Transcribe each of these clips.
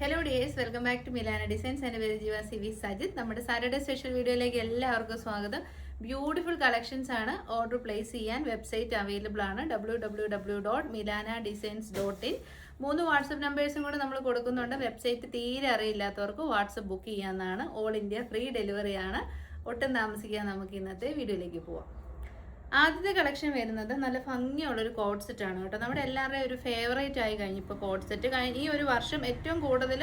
Hello dears welcome back to Milana designs എന്റെ പേര് ജീവ സി വി സജിത് നമ്മുടെ സാറ്റർഡേ സ്പെഷ്യൽ വീഡിയോയിലേക്ക് എല്ലാവർക്കും സ്വാഗതം. ബ്യൂട്ടിഫുൾ കളക്ഷൻസ് ആണ് ഓർഡർ പ്ലേസ് ചെയ്യാൻ വെബ്സൈറ്റ് അവൈലബിൾ ആണ്. W W W dot Milana designs dot in മൂന്ന് വാട്സപ്പ് നമ്പേഴ്സും കൂടെ നമ്മൾ കൊടുക്കുന്നുണ്ട്. വെബ്സൈറ്റ് തീരെ അറിയില്ലാത്തവർക്ക് വാട്സപ്പ് ബുക്ക് ചെയ്യാവുന്നതാണ്. ഓൾ ഇന്ത്യ ഫ്രീ ഡെലിവറി ആണ്. ഒട്ടും താമസിക്കാൻ നമുക്ക് ഇന്നത്തെ വീഡിയോയിലേക്ക് പോവാം. ആദ്യത്തെ കളക്ഷൻ വരുന്നത് നല്ല ഭംഗിയുള്ള ഒരു കോഡ് സെറ്റ് ആണ് കേട്ടോ. നമ്മുടെ എല്ലാവരുടെയും ഒരു ഫേവറേറ്റ് ആയി കഴിഞ്ഞു ഇപ്പോൾ കോഡ് സെറ്റ് കഴിഞ്ഞ് ഈ ഒരു വർഷം ഏറ്റവും കൂടുതൽ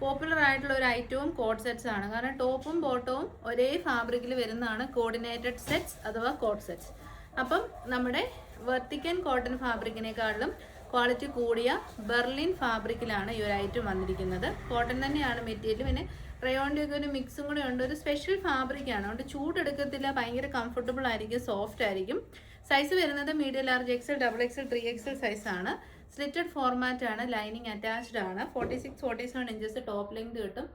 പോപ്പുലർ ആയിട്ടുള്ള ഒരു ഐറ്റവും കോഡ് സെറ്റ്സ് ആണ്. കാരണം ടോപ്പും ബോട്ടവും ഒരേ ഫാബ്രിക്കിൽ വരുന്നതാണ് കോർഡിനേറ്റഡ് സെറ്റ്സ് അഥവാ കോഡ് സെറ്റ്സ് അപ്പം നമ്മുടെ വെർത്തിക്കൻ കോട്ടൺ ഫാബ്രിക്കിനേക്കാളും ക്വാളിറ്റി കൂടിയ ബെർലിൻ ഫാബ്രിക്കിലാണ് ഈ ഒരു ഐറ്റം വന്നിരിക്കുന്നത്. കോട്ടൺ തന്നെയാണ് മെറ്റീരിയൽ പിന്നെ റയോണിന്റെ ഒക്കെ ഒരു മിക്സും കൂടെ ഉണ്ട്. ഒരു സ്പെഷ്യൽ ഫാബ്രിക് ആണ്. അതുകൊണ്ട് ചൂടെടുക്കത്തില്ല. ഭയങ്കര കംഫർട്ടബിൾ ആയിരിക്കും. സോഫ്റ്റ് ആയിരിക്കും. സൈസ് വരുന്നത് medium large XL double XL three XL size ആണ്. സ്ലിറ്റഡ് ഫോർമാറ്റ് ആണ്. ലൈനിങ് അറ്റാച്ച്ഡ് ആണ്. Forty six forty seven inches top length കിട്ടും.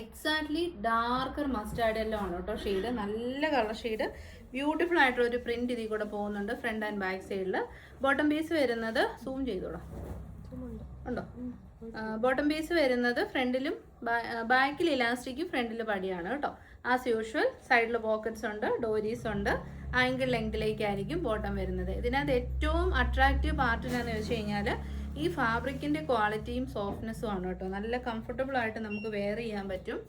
എക്സാക്ട്ലി ഡാർക്കർ മസ്റ്റാർഡ് എല്ലാം ആണ് കേട്ടോ ഷെയ്ഡ് നല്ല കളർ ഷെയ്ഡ് ബ്യൂട്ടിഫുൾ ആയിട്ടുള്ള ഒരു പ്രിന്റ് ഇതിൽ കൂടെ പോകുന്നുണ്ട് ഫ്രണ്ട് ആൻഡ് ബാക്ക് സൈഡിൽ ബോട്ടം പീസ് വരുന്നത് സൂം ചെയ്തോളാം. ഉണ്ടോ? ബോട്ടം പീസ് വരുന്നത് ഫ്രണ്ടിലും ബാക്കിൽ ഇലാസ്റ്റിക്കും ഫ്രണ്ടിൽ പടിയാണ് കേട്ടോ. ആസ് യൂഷ്വൽ സൈഡിൽ പോക്കറ്റ്സ് ഉണ്ട് ഡോരീസ് ഉണ്ട്. ആംഗിൾ ലെങ്തിലേക്കായിരിക്കും ബോട്ടം വരുന്നത്. ഇതിനകത്ത് ഏറ്റവും അട്രാക്റ്റീവ് പാർട്ട് എന്താണെന്ന് വെച്ച് കഴിഞ്ഞാൽ ഈ ഫാബ്രിക്കിന്റെ ക്വാളിറ്റിയും സോഫ്റ്റ്നെസ്സും ആണ് കേട്ടോ. നല്ല കംഫർട്ടബിൾ ആയിട്ട് നമുക്ക് വെയർ ചെയ്യാൻ പറ്റും.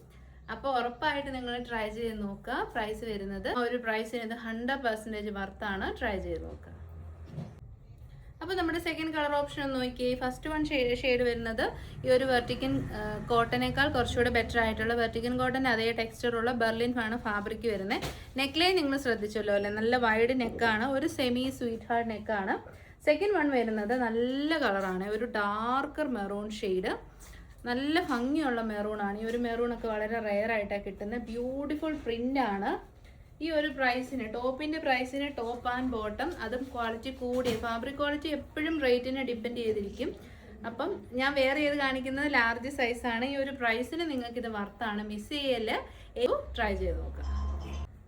അപ്പോൾ ഉറപ്പായിട്ട് നിങ്ങൾ ട്രൈ ചെയ്ത് നോക്കുക. പ്രൈസ് വരുന്നത് ഒരു പ്രൈസിന് ഇത് ഹൺഡ്രഡ് പെർസെന്റേജ് വർത്താണ് ട്രൈ ചെയ്ത് നോക്കുക. അപ്പോൾ നമ്മുടെ സെക്കൻഡ് കളർ ഓപ്ഷൻ ഒന്ന് നോക്കിയേ. ഫസ്റ്റ് വൺ ഷെയ്ഡ് ഷെയ്ഡ് വരുന്നത് ഈ ഒരു വെർട്ടിക്കൻ കോട്ടനേക്കാൾ കുറച്ചുകൂടെ ബെറ്റർ ആയിട്ടുള്ള വെർട്ടിക്കൻ കോട്ടൺ അതേ ടെക്സ്ചറുള്ള ബെർലിൻ ആണ് ഫാബ്രിക് വരുന്നത്. നെക്ക് ലൈൻ നിങ്ങൾ ശ്രദ്ധിച്ചല്ലോ അല്ലേ? നല്ല വൈഡ് നെക്കാണ് ഒരു സെമി സ്വീറ്റ് ഹാർഡ് നെക്കാണ് സെക്കൻഡ് വൺ വരുന്നത് നല്ല കളറാണ്. ഒരു ഡാർക്കർ മെറൂൺ ഷെയ്ഡ് നല്ല ഭംഗിയുള്ള മെറൂണാണ് ഈ ഒരു മെറൂൺ ഒക്കെ വളരെ റെയർ ആയിട്ടാണ് കിട്ടുന്നത് ബ്യൂട്ടിഫുൾ പ്രിന്റ് ആണ്. ഈ ഒരു പ്രൈസിന് ടോപ്പിന്റെ പ്രൈസിന് ടോപ്പ് ആൻഡ് ബോട്ടം അതും ക്വാളിറ്റി കൂടിയ ഫാബ്രിക് ക്വാളിറ്റി എപ്പോഴും റേറ്റിനെ ഡിപ്പെൻഡ് ചെയ്തിരിക്കും. അപ്പം ഞാൻ വേറെ ഏത് കാണിക്കുന്നത്? ലാർജ് സൈസാണ് ഈ ഒരു പ്രൈസിന് നിങ്ങൾക്ക് ഇത് വർത്താണ് മിസ് ചെയ്യൽ. ട്രൈ ചെയ്ത് നോക്കാം.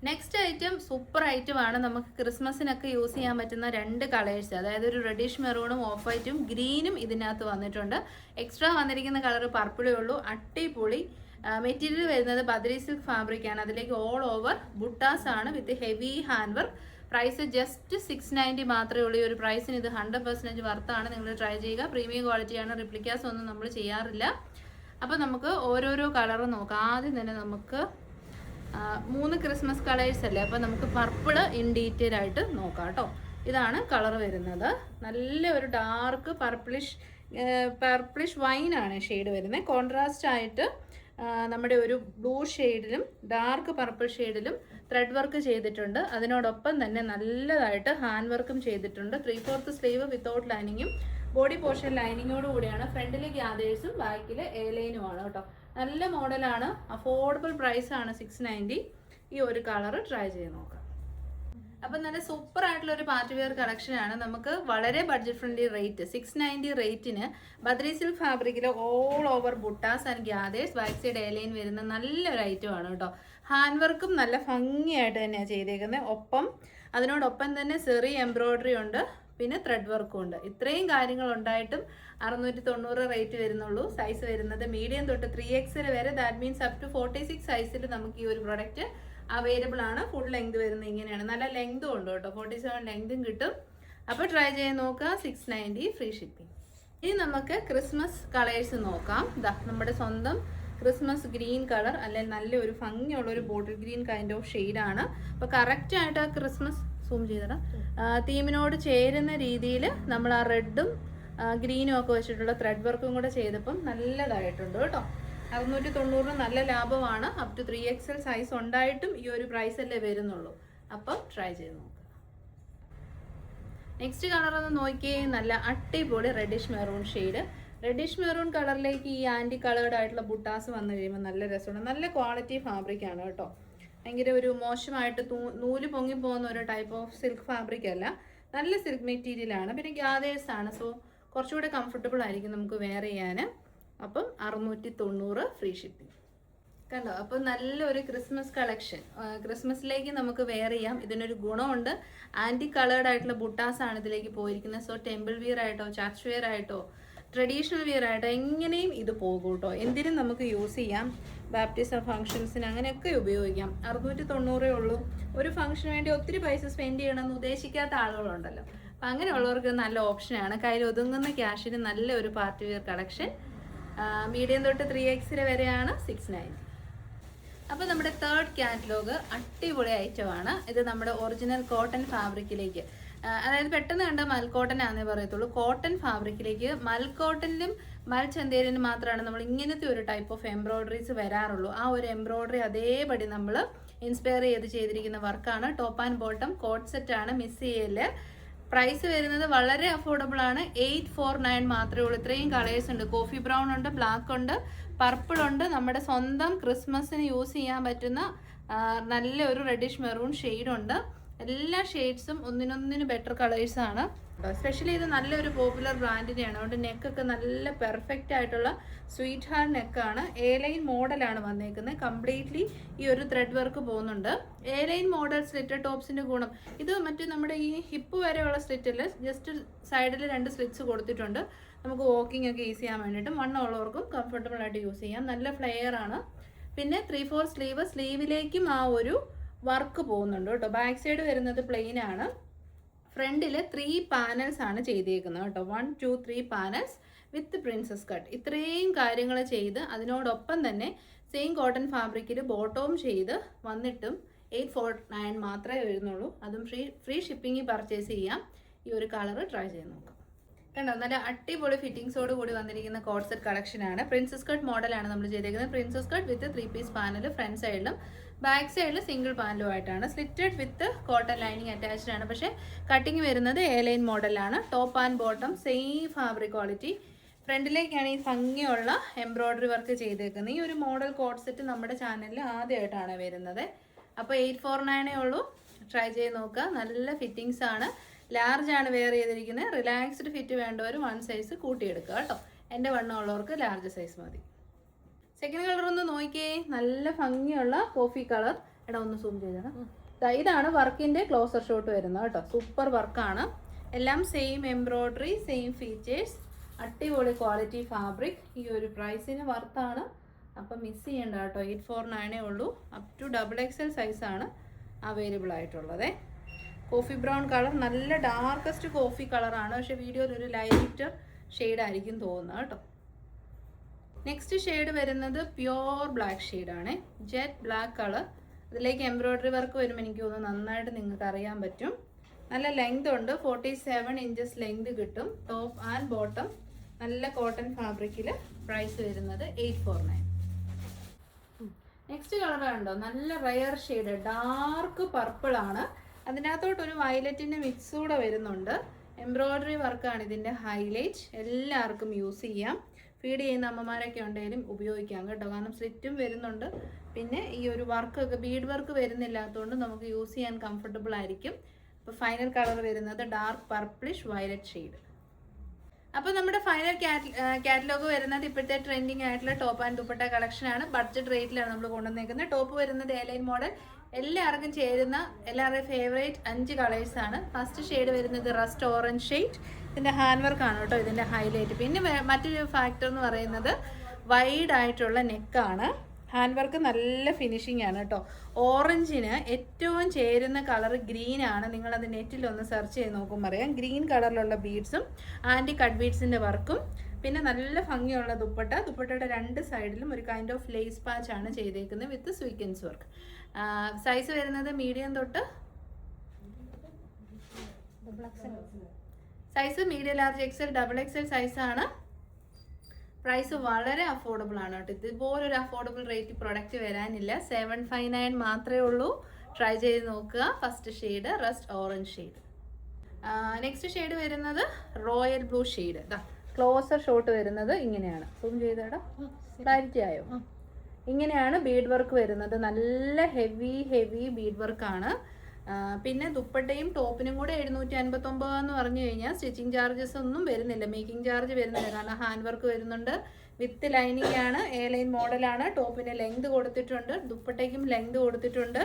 നെക്സ്റ്റ് ഐറ്റം സൂപ്പർ ഐറ്റം ആണ് നമുക്ക് ക്രിസ്മസിനൊക്കെ യൂസ് ചെയ്യാൻ പറ്റുന്ന രണ്ട് കളേഴ്സ് അതായത് ഒരു റെഡിഷ് മെറൂണും ഓഫ് വൈറ്റും ഗ്രീനും ഇതിനകത്ത് വന്നിട്ടുണ്ട്. എക്സ്ട്രാ വന്നിരിക്കുന്ന കളർ പർപ്പിളേ ഉള്ളൂ. അട്ടിപൊളി മെറ്റീരിയൽ വരുന്നത് ബദ്രി സിൽക്ക് ഫാബ്രിക് ആണ്. അതിലേക്ക് ഓൾ ഓവർ ബുട്ടാസ് ആണ് with heavy hand work price just six ninety മാത്രമേ ഉള്ളൂ. ഈ ഒരു പ്രൈസിന് ഇത് ഹൺഡ്രഡ് പെർസെന്റേജ് വർത്താണ് നിങ്ങൾ ട്രൈ ചെയ്യുക. പ്രീമിയം ക്വാളിറ്റിയാണ് റിപ്ലിക്കാസ് ഒന്നും നമ്മൾ ചെയ്യാറില്ല. അപ്പോൾ നമുക്ക് ഓരോരോ കളർ നോക്കാം. ആദ്യം തന്നെ നമുക്ക് മൂന്ന് ക്രിസ്മസ് കളേഴ്സ് അല്ലേ? അപ്പോൾ നമുക്ക് പർപ്പിൾ ഇൻ ഡീറ്റെയിൽ ആയിട്ട് നോക്കാം കേട്ടോ. ഇതാണ് കളർ വരുന്നത്. നല്ല ഒരു ഡാർക്ക് പർപ്പിളിഷ് പർപ്പിളിഷ് വൈൻ ആണ് ഷെയ്ഡ് വരുന്നത്. കോൺട്രാസ്റ്റ് ആയിട്ട് നമ്മുടെ ഒരു ബ്ലൂ ഷെയ്ഡിലും ഡാർക്ക് പർപ്പിൾ ഷെയ്ഡിലും ത്രെഡ് വർക്ക് ചെയ്തിട്ടുണ്ട്. അതിനോടൊപ്പം തന്നെ നല്ലതായിട്ട് ഹാൻഡ് വർക്കും ചെയ്തിട്ടുണ്ട്. ത്രീ ഫോർത്ത് സ്ലീവ് വിത്തൗട്ട് ലൈനിങ്ങും ബോഡി പോർഷൻ ലൈനിങ്ങോട് കൂടിയാണ്. ഫ്രണ്ടിൽ ഗ്യാദേഴ്സും ബാക്കിൽ എ ലൈനുമാണ് കേട്ടോ. നല്ല മോഡലാണ്. അഫോർഡബിൾ പ്രൈസ് ആണ് സിക്സ് നയന്റി ഈ ഒരു കളർ ട്രൈ ചെയ്ത് നോക്കാം. അപ്പം നല്ല സൂപ്പർ ആയിട്ടുള്ള ഒരു പാർട്ടി വെയർ കളക്ഷനാണ് നമുക്ക് വളരെ budget friendly rate six ninety റേറ്റിന് ബദ്രി സിൽക്ക് ഫാബ്രിക്കിൽ all over buttas and gathers back side A line വരുന്ന നല്ലൊരു ഐറ്റമാണ് കേട്ടോ ഹാൻഡ് വർക്കും നല്ല ഭംഗിയായിട്ട് തന്നെയാണ് ചെയ്തേക്കുന്നത് ഒപ്പം അതിനോടൊപ്പം തന്നെ സെറി എംബ്രോയ്ഡറി ഉണ്ട്. പിന്നെ ത്രെഡ് വർക്കും ഉണ്ട്. ഇത്രയും കാര്യങ്ങൾ ഉണ്ടായിട്ടും അറുന്നൂറ്റി തൊണ്ണൂറ് റേറ്റ് വരുന്നുള്ളൂ. സൈസ് വരുന്നത് മീഡിയം തൊട്ട് ത്രീ എക്സ് വരെ. That means up to forty six സൈസിൽ നമുക്ക് ഈ ഒരു പ്രൊഡക്റ്റ് അവൈലബിൾ ആണ്. ഫുൾ ലെങ്ത് വരുന്നത് ഇങ്ങനെയാണ്. നല്ല ലെങ്തും ഉണ്ട് കേട്ടോ. ഫോർട്ടി സെവൻ ലെങ്തും കിട്ടും. അപ്പോൾ ട്രൈ ചെയ്ത് നോക്കുക. സിക്സ് നയന്റി ഫ്രീ ഷിപ്പിംഗ് ഇനി നമുക്ക് ക്രിസ്മസ് കളേഴ്സ് നോക്കാം. ദാ നമ്മുടെ സ്വന്തം ക്രിസ്മസ് ഗ്രീൻ കളർ അല്ലെങ്കിൽ നല്ലൊരു ഭംഗിയുള്ള ഒരു ബോട്ടിൽ ഗ്രീൻ കൈൻഡ് ഓഫ് ഷെയ്ഡാണ് അപ്പോൾ കറക്റ്റായിട്ട് ആ ക്രിസ്മസ് സൂം ചെയ്തിടാം. തീമിനോട് ചേരുന്ന രീതിയിൽ നമ്മൾ ആ റെഡും ഗ്രീനും ഒക്കെ വെച്ചിട്ടുള്ള ത്രെഡ് വർക്കും കൂടെ ചെയ്തപ്പം നല്ലതായിട്ടുണ്ട് കേട്ടോ. അറുന്നൂറ്റി തൊണ്ണൂറിന് നല്ല ലാഭമാണ്. Up to three XL size ഉണ്ടായിട്ടും ഈ ഒരു പ്രൈസ് അല്ലേ വരുന്നുള്ളൂ. അപ്പം ട്രൈ ചെയ്ത് നോക്കുക നെക്സ്റ്റ് കളർ ഒന്ന് നോക്കിയേ. നല്ല അടിപൊളി reddish maroon shade reddish maroon കളറിലേക്ക് ഈ ആന്റി കളേർഡ് ആയിട്ടുള്ള ബുട്ടാസ് വന്നു കഴിയുമ്പോൾ നല്ല രസമുണ്ട്. നല്ല ക്വാളിറ്റി ഫാബ്രിക് ആണ് കേട്ടോ. ഭയങ്കര ഒരു മോശമായിട്ട് നൂൽ പൊങ്ങി പോകുന്ന ഒരു ടൈപ്പ് ഓഫ് സിൽക്ക് ഫാബ്രിക് അല്ല. നല്ല സിൽക്ക് മെറ്റീരിയൽ ആണ്. പിന്നെ ഗ്യാദേഴ്സ് ആണ്. സോ കുറച്ചുകൂടെ കംഫർട്ടബിൾ ആയിരിക്കും നമുക്ക് വെയർ ചെയ്യാൻ അപ്പം അറുന്നൂറ്റി തൊണ്ണൂറ് ഫ്രീ ഷിപ്പിംഗ് കണ്ടോ? അപ്പോൾ നല്ലൊരു ക്രിസ്മസ് കളക്ഷൻ ക്രിസ്മസിലേക്ക് നമുക്ക് വെയർ ചെയ്യാം. ഇതിനൊരു ഗുണമുണ്ട്. ആന്റി കളേർഡ് ആയിട്ടുള്ള ബുട്ടാസ് ആണ് ഇതിലേക്ക് പോയിരിക്കുന്നത്. സോ ടെമ്പിൾ വിയർ ആയിട്ടോ ചർച്ച് വെയർ ആയിട്ടോ ട്രഡീഷണൽ വിയർ ആയിട്ട് എങ്ങനെയും ഇത് പോകും കേട്ടോ എന്തിനും നമുക്ക് യൂസ് ചെയ്യാം. ബാപ്റ്റിസം ഫംഗ്ഷൻസിന് അങ്ങനെയൊക്കെ ഉപയോഗിക്കാം. അറുന്നൂറ്റി തൊണ്ണൂറേ ഉള്ളൂ. ഒരു ഫംഗ്ഷന് വേണ്ടി ഒത്തിരി പൈസ സ്പെൻഡ് ചെയ്യണമെന്ന് ഉദ്ദേശിക്കാത്ത ആളുകളുണ്ടല്ലോ. അപ്പം അങ്ങനെയുള്ളവർക്ക് നല്ല ഓപ്ഷനാണ് കയ്യിൽ ഒതുങ്ങുന്ന ക്യാഷിന് നല്ല ഒരു പാർട്ടി വെയർ കളക്ഷൻ മീഡിയം തൊട്ട് ത്രീ എക്സിൽ വരെയാണ് സിക്സ് നയൻ അപ്പോൾ നമ്മുടെ തേർഡ് കാറ്റലോഗ് അടിപൊളി ഐറ്റമാണ് ഇത് നമ്മുടെ ഒറിജിനൽ കോട്ടൺ ഫാബ്രിക്കിലേക്ക് അതായത് പെട്ടെന്ന് കണ്ട മൽക്കോട്ടൻ ആണെന്നേ പറയത്തുള്ളൂ. കോട്ടൺ ഫാബ്രിക്കിലേക്ക് മൽക്കോട്ടനിലും മൽച്ചന്തേരിനും മാത്രമാണ് നമ്മൾ ഇങ്ങനത്തെ ഒരു ടൈപ്പ് ഓഫ് എംബ്രോയിഡറീസ് വരാറുള്ളൂ. ആ ഒരു എംബ്രോയിഡറി അതേപടി നമ്മൾ ഇൻസ്പയർ ചെയ്ത് ചെയ്തിരിക്കുന്ന വർക്കാണ് ടോപ്പ് ആൻഡ് ബോട്ടം കോട്ട് ആണ്. മിസ് ചെയ്യൽ. പ്രൈസ് വരുന്നത് വളരെ അഫോർഡബിൾ ആണ്. എയ്റ്റ് ഫോർ നയൻ മാത്രമേ ഉള്ളൂ. ഇത്രയും കളേഴ്സ് ഉണ്ട്. കോഫി ബ്രൗൺ ഉണ്ട് ബ്ലാക്ക് ഉണ്ട് പർപ്പിൾ ഉണ്ട്. നമ്മുടെ സ്വന്തം ക്രിസ്മസിന് യൂസ് ചെയ്യാൻ പറ്റുന്ന നല്ല ഒരു റെഡിഷ് മെറൂൺ ഉണ്ട്. എല്ലാ ഷെയ്ഡ്സും ഒന്നിനൊന്നിന് ബെറ്റർ കളേഴ്സ് ആണ്. സ്പെഷ്യലി ഇത് നല്ലൊരു പോപ്പുലർ ബ്രാൻഡിനെയാണ് അതുകൊണ്ട് നെക്കൊക്കെ നല്ല പെർഫെക്റ്റ് ആയിട്ടുള്ള സ്വീറ്റ് ഹാർഡ് നെക്കാണ് എ ലൈൻ മോഡലാണ് വന്നേക്കുന്നത്. കംപ്ലീറ്റ്ലി ഈ ഒരു ത്രെഡ് വർക്ക് പോകുന്നുണ്ട്. എ ലൈൻ മോഡൽ സ്ലിറ്റർ ടോപ്സിന്റെ ഗുണം. ഇത് മറ്റു നമ്മുടെ ഈ ഹിപ്പ് വരെയുള്ള സ്ലിറ്റിൽ ജസ്റ്റ് സൈഡിൽ രണ്ട് സ്ലിറ്റ്സ് കൊടുത്തിട്ടുണ്ട്. നമുക്ക് വാക്കിംഗ് ഒക്കെ ഈസി ചെയ്യാൻ വേണ്ടിയിട്ടും വണ്ണമുള്ളവർക്കും കംഫർട്ടബിൾ ആയിട്ട് യൂസ് ചെയ്യാം. നല്ല ഫ്ലെയർ ആണ്. പിന്നെ ത്രീ ഫോർ സ്ലീവ് സ്ലീവിലേക്കും ആ ഒരു വർക്ക് പോകുന്നുണ്ട് കേട്ടോ. ബാക്ക് സൈഡ് വരുന്നത് പ്ലെയിൻ ആണ്. ഫ്രണ്ടിൽ ത്രീ പാനൽസ് ആണ് ചെയ്തേക്കുന്നത് കേട്ടോ. One two three panels with princess cut ഇത്രയും കാര്യങ്ങൾ ചെയ്ത് അതിനോടൊപ്പം തന്നെ സെയിം കോട്ടൺ ഫാബ്രിക്കിൽ ബോട്ടവും ചെയ്ത് വന്നിട്ടും എയ്റ്റ് ഫോർ നയൻ മാത്രമേ വരുന്നുള്ളൂ. അതും ഫ്രീ ഫ്രീ ഷിപ്പിംഗ് പർച്ചേസ് ചെയ്യാം. ഈ ഒരു കളർ ട്രൈ ചെയ്ത് നോക്കാം. കണ്ടോ? നല്ല അടിപൊളി ഫിറ്റിംഗ്സോട് കൂടി വന്നിരിക്കുന്ന കോഡ് സെറ്റ് കളക്ഷനാണ് പ്രിൻസസ് കട്ട് മോഡലാണ് നമ്മൾ ചെയ്തേക്കുന്നത്. Princess cut with three piece panel front സൈഡിലും ബാക്ക് സൈഡിൽ സിംഗിൾ പാനലും ആയിട്ടാണ് slitted with cotton lining attached ആണ്. പക്ഷേ കട്ടിങ് വരുന്നത് എ ലൈൻ മോഡലാണ് top and bottom same fabric quality ഫ്രണ്ടിലേക്കാണ് ഈ ഭംഗിയുള്ള എംബ്രോയ്ഡറി വർക്ക് ചെയ്തേക്കുന്നത്. ഈ ഒരു മോഡൽ കോഡ് സെറ്റ് നമ്മുടെ ചാനലിൽ ആദ്യമായിട്ടാണ് വരുന്നത്. അപ്പോൾ എയ്റ്റ് ഫോർ നയനേ ഉള്ളൂ. ട്രൈ ചെയ്ത് നോക്കുക. നല്ല ഫിറ്റിങ്സ് ആണ്. ലാർജ് ആണ് വെയർ ചെയ്തിരിക്കുന്നത്. റിലാക്സ്ഡ് ഫിറ്റ് വേണ്ടവർ വൺ സൈസ് കൂട്ടിയെടുക്കുക കേട്ടോ. എന്റെ വണ്ണം ഉള്ളവർക്ക് ലാർജ് സൈസ് മതി. സെക്കൻഡ് കളർ ഒന്ന് നോക്കിയേ. നല്ല ഭംഗിയുള്ള കോഫി കളർ എടാ ഒന്ന് സൂം ചെയ്തേടാ. ഇതാണ് വർക്കിന്റെ ക്ലോസർ ഷോട്ട് വരുന്നത് കേട്ടോ. സൂപ്പർ വർക്കാണ് എല്ലാം സെയിം എംബ്രോയ്ഡറി സെയിം ഫീച്ചേഴ്സ് അടിപൊളി ക്വാളിറ്റി ഫാബ്രിക് ഈ ഒരു പ്രൈസിന് വർത്താണ് അപ്പം മിസ് ചെയ്യണ്ട കേട്ടോ. എയ്റ്റ് ഫോർ നയനേ ഉള്ളൂ. Up to double X L സൈസാണ് അവൈലബിൾ ആയിട്ടുള്ളത്. കോഫി ബ്രൗൺ കളർ നല്ല ഡാർക്കസ്റ്റ് കോഫി കളറാണ് പക്ഷെ വീഡിയോയിൽ ഒരു ലൈറ്റർ ഷെയ്ഡായിരിക്കും തോന്നുന്നത് കേട്ടോ. നെക്സ്റ്റ് ഷെയ്ഡ് വരുന്നത് പ്യോർ ബ്ലാക്ക് ഷെയ്ഡാണ് ജെറ്റ് ബ്ലാക്ക് കളർ അതിലേക്ക് എംബ്രോയ്ഡറി വർക്ക് വരുമ്പോൾ എനിക്ക് തോന്നുന്നു നന്നായിട്ട് നിങ്ങൾക്ക് അറിയാൻ പറ്റും. നല്ല ലെങ്ത് ഉണ്ട്. ഫോർട്ടി സെവൻ ഇഞ്ചസ് ലെങ്ത് കിട്ടും. ടോപ്പ് ആൻഡ് ബോട്ടം നല്ല കോട്ടൺ ഫാബ്രിക്കിൽ പ്രൈസ് വരുന്നത് eight four nine next colour കണ്ടോ? നല്ല റയർ ഷെയ്ഡ് ഡാർക്ക് പർപ്പിൾ ആണ്. അതിനകത്തോട്ട് ഒരു വയലറ്റിന്റെ മിക്സ് കൂടെ വരുന്നുണ്ട് എംബ്രോയ്ഡറി വർക്കാണ് ഇതിന്റെ ഹൈലൈറ്റ് എല്ലാവർക്കും യൂസ് ചെയ്യാം. ഫീഡ് ചെയ്യുന്ന അമ്മമാരൊക്കെ ഉണ്ടെങ്കിലും ഉപയോഗിക്കാം കേട്ടോ. കാരണം സ്ലിറ്റും വരുന്നുണ്ട്. പിന്നെ ഈ ഒരു വർക്കൊക്കെ ബീഡ് വർക്ക് വരുന്നില്ലാത്തതുകൊണ്ട് നമുക്ക് യൂസ് ചെയ്യാൻ കംഫർട്ടബിൾ ആയിരിക്കും. അപ്പോൾ ഫൈനൽ കളർ വരുന്നത് ഡാർക്ക് പർപ്പിളിഷ് വയലറ്റ് ഷെയ്ഡ് അപ്പോൾ നമ്മുടെ ഫൈനൽ കാറ്റലോഗ് വരുന്നത് ഇപ്പോഴത്തെ ട്രെൻഡിങ് ആയിട്ടുള്ള ടോപ്പ് ആൻഡ് ദുപ്പട്ട കളക്ഷൻ ആണ്. ബഡ്ജറ്റ് റേറ്റിലാണ് നമ്മൾ കൊണ്ടുവന്നേക്കുന്നത്. ടോപ്പ് വരുന്നത് എലൈൻ മോഡൽ എല്ലാവർക്കും ചേരുന്ന എല്ലാവരുടെയും ഫേവറേറ്റ് അഞ്ച് കളേഴ്സാണ് ഫസ്റ്റ് ഷെയ്ഡ് വരുന്നത് റസ്റ്റ് ഓറഞ്ച് ഷെയ്ഡ് ഇതിന്റെ ഹാൻഡ് ആണ് കേട്ടോ ഇതിന്റെ ഹൈലൈറ്റ് പിന്നെ മറ്റൊരു ഫാക്ടർ എന്ന് പറയുന്നത് വൈഡ് ആയിട്ടുള്ള നെക്കാണ് ഹാൻഡ് വർക്ക് നല്ല ഫിനിഷിംഗ് ആണ് കേട്ടോ. ഓറഞ്ചിന് ഏറ്റവും ചേരുന്ന കളർ ഗ്രീൻ ആണ്. നിങ്ങൾ നെറ്റിൽ ഒന്ന് സെർച്ച് ചെയ്ത് നോക്കും പറയാം ഗ്രീൻ കളറിലുള്ള ബീഡ്സും ആന്റി കട്ട് ബീഡ്സിന്റെ വർക്കും പിന്നെ നല്ല ഭംഗിയുള്ള ദുപ്പട്ട. ദുപ്പട്ടയുടെ രണ്ട് സൈഡിലും ഒരു കൈൻഡ് ഓഫ് ലേസ് പാച്ച് ആണ് ചെയ്തേക്കുന്നത് വിത്ത് സ്വീക്കൻസ് വർക്ക് സൈസ് വരുന്നത് മീഡിയം തൊട്ട് size medium large XL double XL സൈസാണ് പ്രൈസ് വളരെ അഫോർഡബിൾ ആണ് കേട്ടോ. ഇതുപോലൊരു അഫോർഡബിൾ റേറ്റ് പ്രൊഡക്റ്റ് വരാനില്ല. സെവൻ ഫൈവ് നയൻ മാത്രമേ ഉള്ളൂ. ട്രൈ ചെയ്ത് നോക്കുക. First shade rust orange shade next shade വരുന്നത് റോയൽ ബ്ലൂ ഷെയ്ഡ് ഇതാ ക്ലോസർ ഷോട്ട് വരുന്നത് ഇങ്ങനെയാണ്. സൂം ചെയ്തടാ ക്ലാരിറ്റി ആയോ? ഇങ്ങനെയാണ് ബീഡ് വർക്ക് വരുന്നത്. നല്ല ഹെവി ഹെവി ബീഡ് വർക്കാണ് പിന്നെ ദുപ്പട്ടയും ടോപ്പിനും കൂടെ എഴുന്നൂറ്റി അൻപത്തൊമ്പത് എന്ന് പറഞ്ഞു കഴിഞ്ഞാൽ സ്റ്റിച്ചിങ് ചാർജസ് ഒന്നും വരുന്നില്ല. മേക്കിംഗ് ചാർജ് വരുന്നില്ല. കാരണം ഹാൻഡ് വർക്ക് വരുന്നുണ്ട്. വിത്ത് ലൈനിങ് ആണ്. എ ലൈൻ മോഡലാണ് ടോപ്പിന് ലെങ്ത് കൊടുത്തിട്ടുണ്ട്. ദുപ്പട്ടയ്ക്കും ലെങ്ത് കൊടുത്തിട്ടുണ്ട്.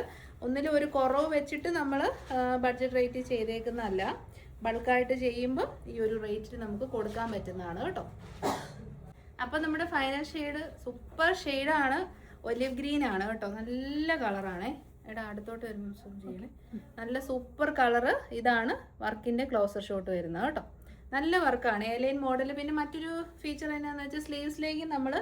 ഒന്നിലും ഒരു കുറവ് വെച്ചിട്ട് നമ്മൾ ബഡ്ജറ്റ് റേറ്റ് ചെയ്തേക്കുന്നതല്ല. ബൾക്കായിട്ട് ചെയ്യുമ്പോൾ ഈ ഒരു റേറ്റിൽ നമുക്ക് കൊടുക്കാൻ പറ്റുന്നതാണ് കേട്ടോ. അപ്പം നമ്മുടെ ഫൈനൽ ഷെയ്ഡ് സൂപ്പർ ഷെയ്ഡാണ്. ഒലിവ് ഗ്രീൻ ആണ് കേട്ടോ. നല്ല കളറാണേ. എടാ അടുത്തോട്ട് വരുമ്പോൾ സൂം ചെയ്യണേ നല്ല സൂപ്പർ കളറ് ഇതാണ് വർക്കിന്റെ ക്ലോസർ ഷോട്ട് വരുന്നത് കേട്ടോ. നല്ല വർക്കാണ് എലൈൻ മോഡൽ പിന്നെ മറ്റൊരു ഫീച്ചർ എന്നാന്ന് വെച്ചാൽ സ്ലീവ്സിലേക്ക് നമ്മൾ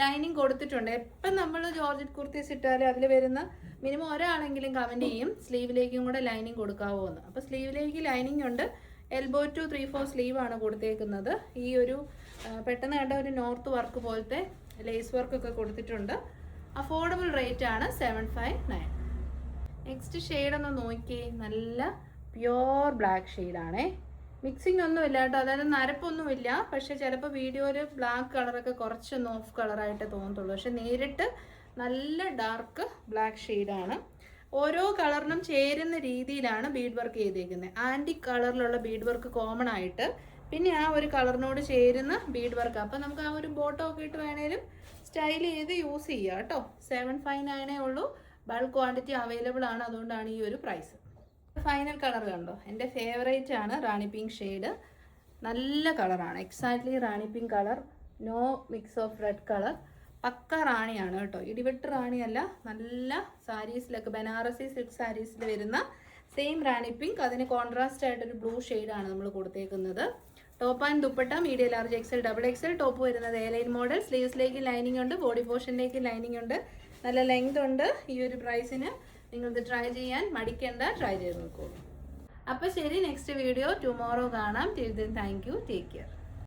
ലൈനിങ് കൊടുത്തിട്ടുണ്ട്. എപ്പം നമ്മൾ ജോർജറ്റ് കുർത്തീസ് ഇട്ടാലും അതിൽ വരുന്ന മിനിമം ഒരാളെങ്കിലും കമന്റ് ചെയ്യും സ്ലീവിലേക്കും കൂടെ ലൈനിങ് കൊടുക്കാവോ എന്ന്. അപ്പോൾ സ്ലീവിലേക്ക് ലൈനിങ് ഉണ്ട്. എൽബോ ടു ത്രീ ഫോർ സ്ലീവാണ് കൊടുത്തേക്കുന്നത്. ഈ ഒരു പെട്ടെന്ന് കണ്ട ഒരു നോർത്ത് വർക്ക് പോലത്തെ ലേസ് വർക്കൊക്കെ കൊടുത്തിട്ടുണ്ട്. അഫോർഡബിൾ റേറ്റ് ആണ് seven five nine next shade ഒന്ന് നോക്കിയേ നല്ല പ്യോർ ബ്ലാക്ക് ഷെയ്ഡാണേ മിക്സിംഗ് ഒന്നും ഇല്ല കേട്ടോ. അതായത് നരപ്പൊന്നുമില്ല പക്ഷെ ചിലപ്പോൾ വീഡിയോയിൽ ബ്ലാക്ക് കളറൊക്കെ കുറച്ചൊന്ന് ഓഫ് കളറായിട്ട് തോന്നത്തുള്ളൂ. പക്ഷെ നേരിട്ട് നല്ല ഡാർക്ക് ബ്ലാക്ക് ഷെയ്ഡാണ് ഓരോ കളറിനും ചേരുന്ന രീതിയിലാണ് ബീഡ് വർക്ക് ചെയ്തേക്കുന്നത്. ആന്റി കളറിലുള്ള ബീഡ് വർക്ക് കോമൺ ആയിട്ട്. പിന്നെ ആ ഒരു കളറിനോട് ചേരുന്ന ബീഡ് വർക്ക് അപ്പം നമുക്ക് ആ ഒരു ബോട്ടോ ഒക്കെ ഇട്ട് വേണേലും സ്റ്റൈൽ ചെയ്ത് യൂസ് ചെയ്യാം കേട്ടോ. സെവൻ ഫൈവ് നയനേ ഉള്ളൂ. ബൾക്ക് ക്വാണ്ടിറ്റി അവൈലബിൾ ആണ് അതുകൊണ്ടാണ് ഈ ഒരു പ്രൈസ്. ഫൈനൽ കളർ കണ്ടോ? എന്റെ ഫേവറേറ്റ് ആണ് റാണി പിങ്ക് ഷെയ്ഡ്. നല്ല കളറാണ് exactly rani pink colour. No mix of red colour. പക്ക റാണിയാണ് കേട്ടോ. ഇടിവെട്ട് റാണിയല്ല. നല്ല സാരീസിലൊക്കെ ബനാറസി സിൽക്ക് സാരീസിൽ വരുന്ന സെയിം റാണി പിങ്ക്. അതിന് കോൺട്രാസ്റ്റ് ആയിട്ടൊരു ബ്ലൂ ഷെയ്ഡാണ് നമ്മൾ കൊടുത്തേക്കുന്നത്. Top and dupatta medium large XL double XL top വരുന്നത് എ ലൈൻ മോഡൽ സ്ലീവ്സിലേക്ക് ലൈനിങ് ഉണ്ട് ബോഡി പോർഷനിലേക്ക് ലൈനിങ് ഉണ്ട്. നല്ല ലെങ്ത് ഉണ്ട്. ഈ ഒരു പ്രൈസിന് നിങ്ങൾക്ക് ട്രൈ ചെയ്യാൻ മടിക്കേണ്ട. ട്രൈ ചെയ്ത് നോക്കൂ. അപ്പോൾ ശരി നെക്സ്റ്റ് വീഡിയോ ടുമോറോ കാണാം. Then thank you take care